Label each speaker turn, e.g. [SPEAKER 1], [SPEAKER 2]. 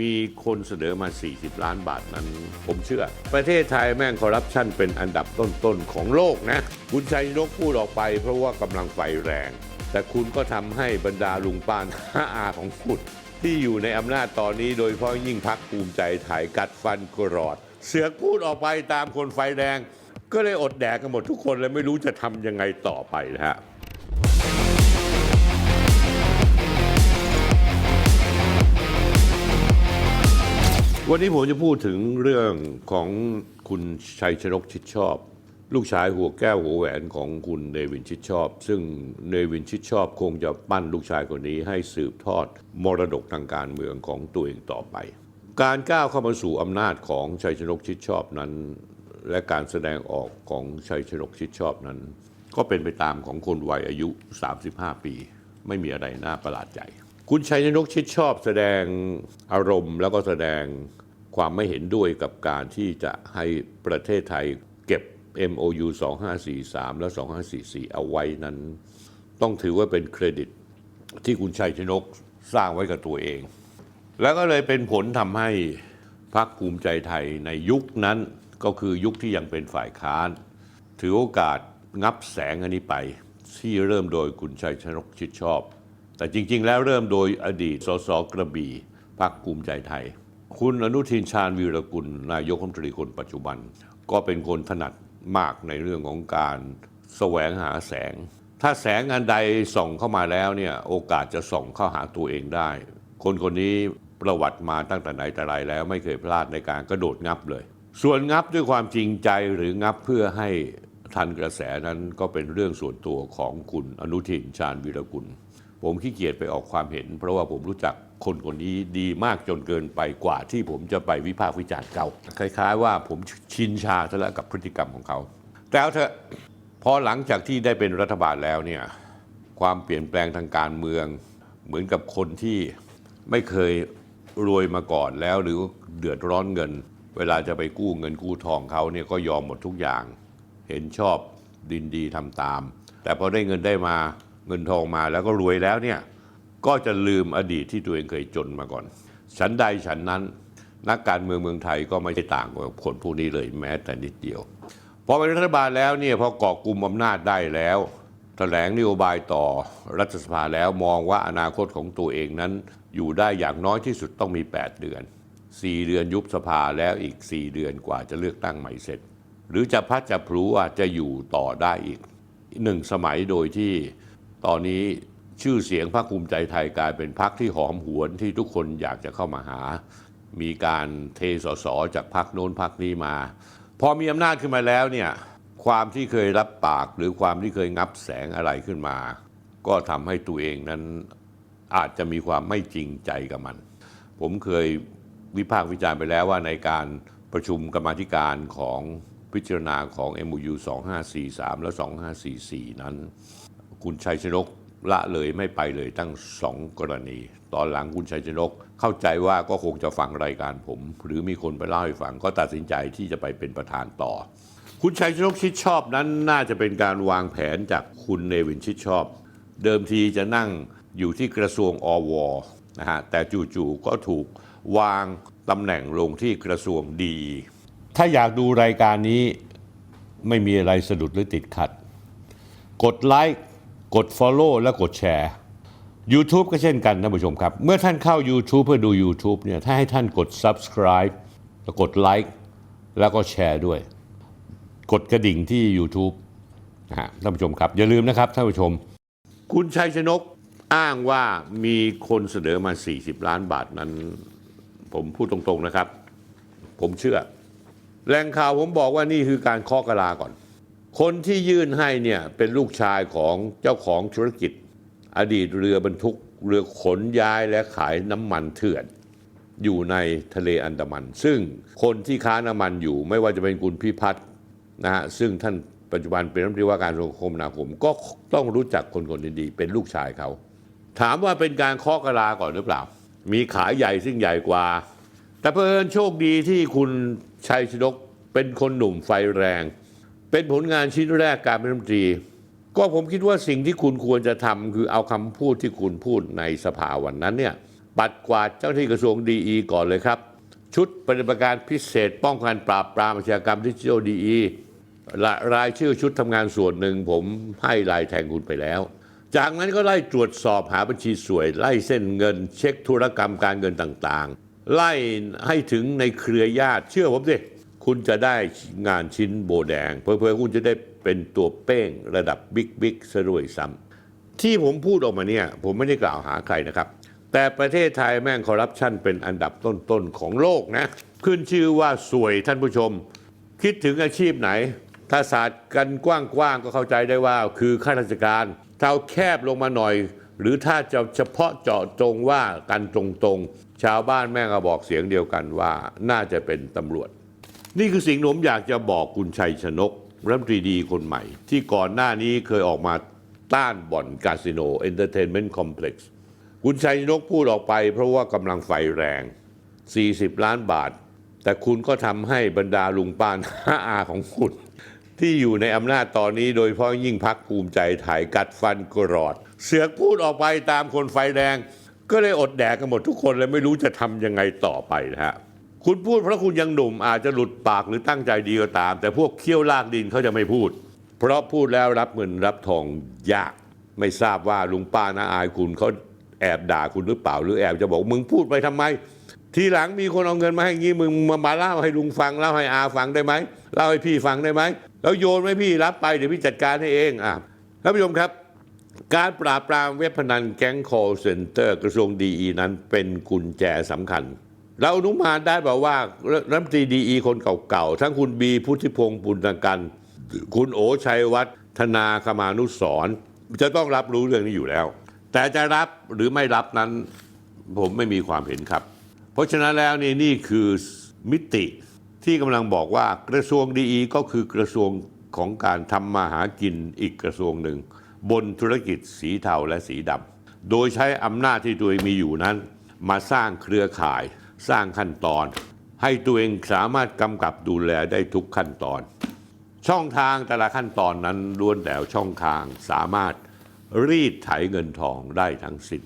[SPEAKER 1] มีคนเสนอมา 40 ล้านบาทนั้น ผมเชื่อ ประเทศไทยแม่งคอร์รัปชันเป็นอันดับต้นๆ ของโลกนะ คุณชัยนกพูดออกไปเพราะว่ากำลังไฟแรง แต่คุณก็ทำให้บรรดาลุงป้านอาอาของคุณที่อยู่ในอำนาจตอนนี้ โดยเฉพาะยิ่งพักภูมิใจไทยกัดฟันกรอด เสือกพูดออกไปตามคนไฟแรงก็เลยอดแดกกันหมดทุกคนเลยไม่รู้จะทำยังไงต่อไปนะฮะ วันนี้ผมจะพูดถึงเรื่องของคุณชัยชนกชิดชอบ ลูกชายหัวแก้วหัวแหวนของคุณเนวินชิดชอบ ซึ่งเนวินชิดชอบคงจะปั้นลูกชายคนนี้ให้สืบทอดมรดกทางการเมืองของตัวเองต่อไป การก้าวเข้ามาสู่อำนาจของชัยชนกชิดชอบนั้น และการแสดงออกของชัยชนกชิดชอบนั้น ก็เป็นไปตามของคนวัยอายุ 35 ปี ไม่มีอะไรน่าประหลาดใจ คุณชัยชนกชิดชอบแสดงอารมณ์ แล้วก็แสดงความไม่เห็นด้วยกับการที่จะให้ประเทศไทยเก็บ MOU 2543 และ 2544 เอาไว้นั้น ต้องถือว่าเป็นเครดิตที่คุณชัยชนกสร้างไว้กับตัวเอง แล้วก็เลยเป็นผลทำให้พรรคภูมิใจไทยในยุคนั้นก็คือยุคที่ยังเป็นฝ่ายค้าน ถือโอกาสงับแสงอันนี้ไป ที่เริ่มโดยคุณชัยชนกชิดชอบ แต่จริง ๆ แล้วเริ่มโดยอดีตสสกระบี่พรรคภูมิใจไทย คุณอนุทินชาญวีรกุล นายกรัฐมนตรีคนปัจจุบัน ก็เป็นคนถนัดมากในเรื่องของการแสวงหาแสง ถ้าแสงอันใดส่องเข้ามาแล้วเนี่ยโอกาสจะส่องเข้าหาตัวเองได้ คนคนนี้ประวัติมาตั้งแต่ไหนแต่ไรแล้วไม่เคยพลาดในการกระโดดงับเลย ส่วนงับด้วยความจริงใจหรืองับเพื่อให้ทันกระแสนั้นก็เป็นเรื่องส่วนตัวของคุณอนุทินชาญวีรกุล ผมขี้เกียจไปออกความเห็น เพราะว่าผมรู้จักคนคนนี้ดีมากจนเกินไปกว่าที่ผมจะไปวิพากษ์วิจารณ์เขาคล้ายๆ ว่าผมชินชาซะแล้วกับพฤติกรรมของเขาแต่เอาเถอะพอหลังจากที่ได้เป็นรัฐบาลแล้วเนี่ยความเปลี่ยนแปลงทางการเมือง เหมือนกับคนที่ไม่เคยรวยมาก่อนแล้ว หรือเดือดร้อนเงิน เวลาจะไปกู้เงินกู้ทองเขาเนี่ยก็ยอมหมดทุกอย่าง เห็นชอบดินดีทำตาม แต่พอได้เงินได้มา เงินทองมาแล้วก็รวยแล้วเนี่ยก็จะลืมอดีตที่ตัวเองเคยจนมาก่อนฉันใดฉันนั้นนักการเมืองเมืองไทยก็ไม่ใช่ต่างกับคนพวกนี้เลยแม้แต่นิดเดียวพอเป็นรัฐบาลแล้วเนี่ยพอเกาะกลุ่มอำนาจได้แล้วแถลงนโยบายต่อรัฐสภาแล้วมองว่าอนาคตของตัวเองนั้นอยู่ได้อย่างน้อยที่สุดต้องมี 8 เดือน 4 เดือนยุบสภาแล้วอีก 4 เดือนกว่าจะเลือกตั้งใหม่เสร็จ หรือจะพัดจะพลูอาจจะอยู่ต่อได้อีกหนึ่งสมัยโดยที่ ตอนนี้ชื่อเสียงพรรคภูมิใจไทยกลายเป็นพรรคที่หอมหวนที่ทุกคนอยากจะเข้ามาหา มีการเทสสจากพรรคโน้นพรรคนี้มา พอมีอำนาจขึ้นมาแล้วเนี่ยความที่เคยรับปากหรือความที่เคยงับแสงอะไรขึ้นมา ก็ทำให้ตัวเองนั้นอาจจะมีความไม่จริงใจกับมัน ผมเคยวิพากษ์วิจารณ์ไปแล้วว่าในการประชุมกรรมธิการของพิจารณาของ MOU 2543 และ 2544 นั้น คุณชัยชนกละเลยไม่ไปเลยตั้งสองกรณี ตอนหลังคุณชัยชนก เข้าใจว่าก็คงจะฟังรายการผม หรือมีคนไปเล่าให้ฟังก็ตัดสินใจที่จะไปเป็นประธานต่อ คุณชัยชนกชิดชอบนั้นน่าจะเป็นการวางแผนจากคุณเนวินชิดชอบ เดิมทีจะนั่งอยู่ที่กระทรวงอวนะฮะแต่จู่ๆก็ถูกวางตำแหน่งลงที่กระทรวงดี ถ้าอยากดูรายการนี้ไม่มีอะไรสะดุดหรือติดขัด กดไลค์ กด Follow และกดแชร์ YouTube ก็เช่นกันท่านผู้ชมครับ เมื่อท่านเข้า YouTube เพื่อดู YouTube เนี่ยถ้าให้ท่านกด Subscribe แล้วกดไลค์แล้วก็แชร์ด้วย กดกระดิ่งที่ YouTube นะฮะท่านผู้ชมครับ อย่าลืมนะครับท่านผู้ชม คุณชัยชนกอ้างว่ามีคนเสนอมา 40 ล้านบาทนั้น ผมพูดตรงๆนะครับ ผมเชื่อ แหล่งข่าวผมบอกว่านี่คือการเคาะกะลาก่อน คนที่ยื่นให้เนี่ยเป็นลูกชายของเจ้าของธุรกิจ อดีตเรือบรรทุกเรือขนย้ายและขายน้ำมันเถื่อน อยู่ในทะเลอันดามัน ซึ่งคนที่ค้าน้ำมันอยู่ไม่ว่าจะเป็นคุณพิพัฒน์นะฮะซึ่งท่านปัจจุบันเป็นรัฐมนตรีว่าการกระทรวงคมนาคม ก็ต้องรู้จักคนคนนี้ดีเป็นลูกชายเขา ถามว่าเป็นการเคาะกะลาก่อนหรือเปล่า มีขายใหญ่ซึ่งใหญ่กว่า แต่เพอิญโชคดีที่คุณชัยชนกเป็นคนหนุ่มไฟแรง เป็นผลงานชิ้นแรกการเป็นรัฐมนตรี ก็ผมคิดว่าสิ่งที่คุณควรจะทำคือเอาคำพูดที่คุณพูดในสภาวันนั้นเนี่ยปัดกวาดเจ้าที่กระทรวงดีก่อนเลยครับ ชุดปฏิบัติการพิเศษ ป้องกันปราบปรามอาชญากรรมดิจิทัลดีรายชื่อชุดทำงานส่วนหนึ่งผมให้ลายแทงคุณไปแล้ว จากนั้นก็ไล่ตรวจสอบหาบัญชีสวย ไล่เส้นเงิน เช็คธุรกรรมการเงินต่างๆ ไล่ให้ถึงในเครือญาติเชื่อผมสิ คุณจะได้งานชิ้นโบแดง เพอเพอๆคุณจะได้เป็นตัวเป้งระดับบิ๊กบิ๊กซะด้วยซ้ำที่ผมพูดออกมาเนี่ยผมไม่ได้กล่าวหาใครนะครับ แต่ประเทศไทยแม่งคอร์รัปชันเป็นอันดับต้นๆของโลกนะ ขึ้นชื่อว่าสวยท่านผู้ชม คิดถึงอาชีพไหน ถ้าศาสตร์กันกว้างๆก็เข้าใจได้ว่า คือข้าราชการถ้าแคบลงมาหน่อย หรือถ้าจะเฉพาะเจาะจงว่ากันตรงๆ ชาวบ้านแม่งก็บอกเสียงเดียวกันว่าน่าจะเป็นตำรวจ นี่คือสิ่งผมอยากจะบอกคุณชัยชนกรัฐมนตรีดีคนใหม่ ที่ก่อนหน้านี้เคยออกมาต้านบ่อนคาสิโนเอนเตอร์เทนเมนต์คอมเพล็กซ์คุณชัยชนกพูดออกไปเพราะว่ากำลังไฟแรง 40 ล้านบาท แต่คุณก็ทำให้บรรดาลุงป้าน้าอาของคุณ ที่อยู่ในอำนาจตอนนี้โดยเฉพาะยิ่งพักภูมิใจไทยกัดฟันกรอด เสือกพูดออกไปตามคนไฟแรงก็เลยอดแดกกันหมดทุกคนเลยไม่รู้จะทำยังไงต่อไปนะฮะ คุณพูดเพราะคุณยังหนุ่มอาจจะหลุดปากหรือตั้งใจดีก็ตาม แต่พวกเคี้ยวลากดินเขาจะไม่พูด เพราะพูดแล้วรับเงินรับทองยาก ไม่ทราบว่าลุงป้าน้าอายคุณเขาแอบด่าคุณหรือเปล่า หรือแอบจะบอกมึงพูดไปทำไม ทีหลังมีคนเอาเงินมาให้งี้มึงมามาเล่าให้ลุงฟังเล่าให้อาฟังได้ไหมเล่าให้พี่ฟังได้ไหมแล้วโยนไหมพี่รับไปเดี๋ยวพี่จัดการให้เองอะท่านผู้ชมครับการปราบปรามเว็บพนันแก๊ง call center กระทรวงดีนั้นเป็นกุญแจสำคัญ เราอนุมานได้แบบว่ารัฐมนตรีดีอีคนเก่าๆ ทั้งคุณบีพุทธิพงศ์ปุณกัน คุณโอชัยวัฒนนาคมานุสรจะต้องรับรู้เรื่องนี้อยู่แล้ว แต่จะรับหรือไม่รับนั้นผมไม่มีความเห็นครับ เพราะฉะนั้นแล้วนี่นี่คือมิติที่กำลังบอกว่ากระทรวงดีก็คือกระทรวงของการทำมาหากินอีกกระทรวงหนึ่ง บนธุรกิจสีเทาและสีดำโดยใช้อำนาจที่ตัวเองมีอยู่นั้น มาสร้างเครือข่าย สร้างขั้นตอน ให้ตัวเองสามารถกำกับดูแลได้ทุกขั้นตอน ช่องทางแต่ละขั้นตอนนั้นล้วนแต่ช่องทางสามารถรีดไถเงินทองได้ทั้งสิ้น